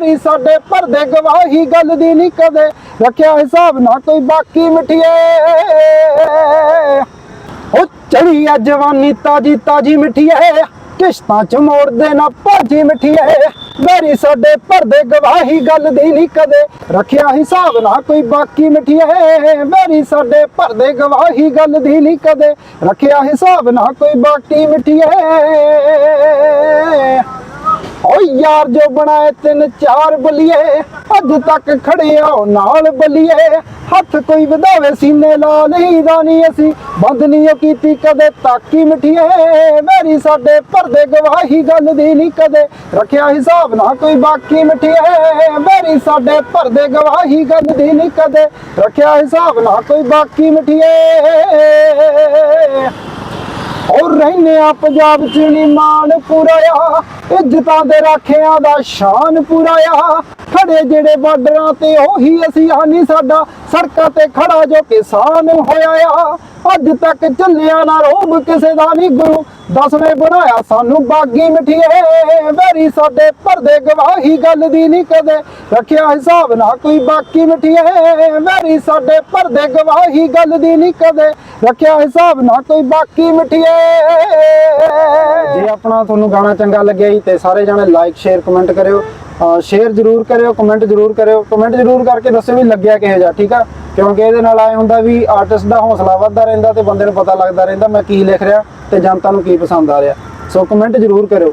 ਮੇਰੀ ਸਾਡੇ ਭਰਦੇ ਗਵਾਹੀ ਗੱਲ ਦੀ ਨਹੀਂ ਕਦੇ ਰੱਖਿਆ ਹਿਸਾਬ ਨਾ ਕੋਈ ਬਾਕੀ ਮਠੀਏ। ਉਹ ਚੜੀ ਆ ਜਵਾਨੀ ਤਾਜੀ ਤਾਜੀ ਮਠੀਏ, ਕਿਸ਼ਤਾਂ ਚ ਮੋੜਦੇ ਨਾ ਭਾਜੀ ਮਠੀਏ। ਮੇਰੀ ਸਾਡੇ ਭਰਦੇ ਗਵਾਹੀ ਗੱਲ ਦੀ ਨਹੀਂ ਕਦੇ ਰੱਖਿਆ ਹਿਸਾਬ ਨਾ ਕੋਈ ਬਾਕੀ ਮਠੀਏ। ਮੇਰੀ ਸਾਡੇ ਭਰਦੇ ਗਵਾਹੀ ਗੱਲ ਦੀ ਨਹੀਂ ਕਦੇ ਰੱਖਿਆ ਹਿਸਾਬ ਨਾ ਕੋਈ ਬਾਕੀ ਮਠੀਏ। ਓ ਯਾਰ ਜੋ ਬਣਾਏ ਤਿੰਨ ਚਾਰ ਬਲੀਏ, ਅੱਜ ਤੱਕ ਖੜੇ ਨਾਲ ਬਲੀਏ। ਹੱਥ ਕੋਈ ਵਧਾਵੇ ਸੀਨੇ ਲਾ ਲਈਦਾ ਨਹੀਂ ਅਸੀਂ, ਬੰਦ ਨਹੀਂ ਕੀਤੀ ਕਦੇ ਤਾਕੀ ਮਠੀਏ। ਮੇਰੀ ਸਾਡੇ ਪਰਦੇ ਗਵਾਹੀ ਗੱਲ ਦੀ ਨਹੀਂ ਕਦੇ ਰੱਖਿਆ ਹਿਸਾਬ ਨਾ ਕੋਈ ਬਾਕੀ ਮਠੀਏ। ਮੇਰੀ ਸਾਡੇ ਪਰਦੇ ਗਵਾਹੀ ਗੱਲ ਦੀ ਨਹੀਂ ਕਦੇ ਰੱਖਿਆ ਹਿਸਾਬ ਨਾ ਕੋਈ ਬਾਕੀ ਮਠੀਏ। ਔਰ ਰਹਿਨੇ ਆ ਪੰਜਾਬ ਚ ਨੀ ਮਾਣ ਪੂਰਾ ਆ। ਇੱਜ਼ਤਾਂ ਦੇ ਰਾਖਿਆਂ ਦਾ ਸ਼ਾਨ ਪੂਰਾ ਆ। ਖੜੇ ਜਿਹੜੇ ਬਾਰਡਰਾਂ ਤੇ ਉਹੀ ਅਸੀਂ ਆ ਸਾਡਾ। ਸੜਕਾਂ ਤੇ ਖੜਾ ਜੋ ਕਿਸਾਨ ਹੋਇਆ ਆ। ਅੱਜ ਤੱਕ ਚੱਲਿਆ ਨਾ ਰੋਬ ਕਿਸੇ ਦਾ ਨਹੀਂ, ਗੁਰੂ ਦਸਵੇਂ ਬਣਾਇਆ ਸਾਨੂੰ ਬਾਗੀ ਮਠੀਏ ਮੇਰੀ ਸਾਡੇ ਪਰਦੇ ਗਵਾਹੀ ਗੱਲ ਦੀ ਨਹੀਂ ਕਦੇ ਰੱਖਿਆ ਹਿਸਾਬ ਨਾ ਕੋਈ ਬਾਕੀ ਮਠੀਏ ਮੇਰੀ ਸਾਡੇ ਪਰਦੇ ਗਵਾਹੀ ਗੱਲ ਦੀ ਨਹੀਂ ਕਦੇ ਰੱਖਿਆ ਹਿਸਾਬ ਨਾ ਕੋਈ ਬਾਕੀ ਮਠੀਏ ਜੇ ਆਪਣਾ ਤੁਹਾਨੂੰ ਗਾਣਾ ਚੰਗਾ ਲੱਗਿਆ ਜੀ ਤੇ ਸਾਰੇ ਜਣੇ ਲਾਈਕ ਸ਼ੇਅਰ ਕਮੈਂਟ ਕਰਿਓ। ਸ਼ੇਅਰ ਜਰੂਰ ਕਰਿਓ ਕਮੈਂਟ ਜਰੂਰ ਕਰਿਓ। ਕਮੈਂਟ ਜਰੂਰ ਕਰਕੇ ਦੱਸੋ ਵੀ ਲੱਗਿਆ ਕਿਹੋ ਜਿਹਾ, ਠੀਕ ਆ? ਕਿਉਂਕਿ ਇਹਦੇ ਨਾਲ ਆਏ ਹੁੰਦਾ ਵੀ ਆਰਟਿਸਟ ਦਾ ਹੌਸਲਾ ਵੱਧਦਾ ਰਹਿੰਦਾ ਤੇ ਬੰਦੇ ਨੂੰ ਪਤਾ ਲੱਗਦਾ ਰਹਿੰਦਾ ਮੈਂ ਕੀ ਲਿਖ ਰਿਹਾ ਤੇ ਜਨਤਾ ਨੂੰ ਕੀ ਪਸੰਦ ਆ ਰਿਹਾ। ਸੋ ਕਮੈਂਟ ਜਰੂਰ ਕਰਿਓ।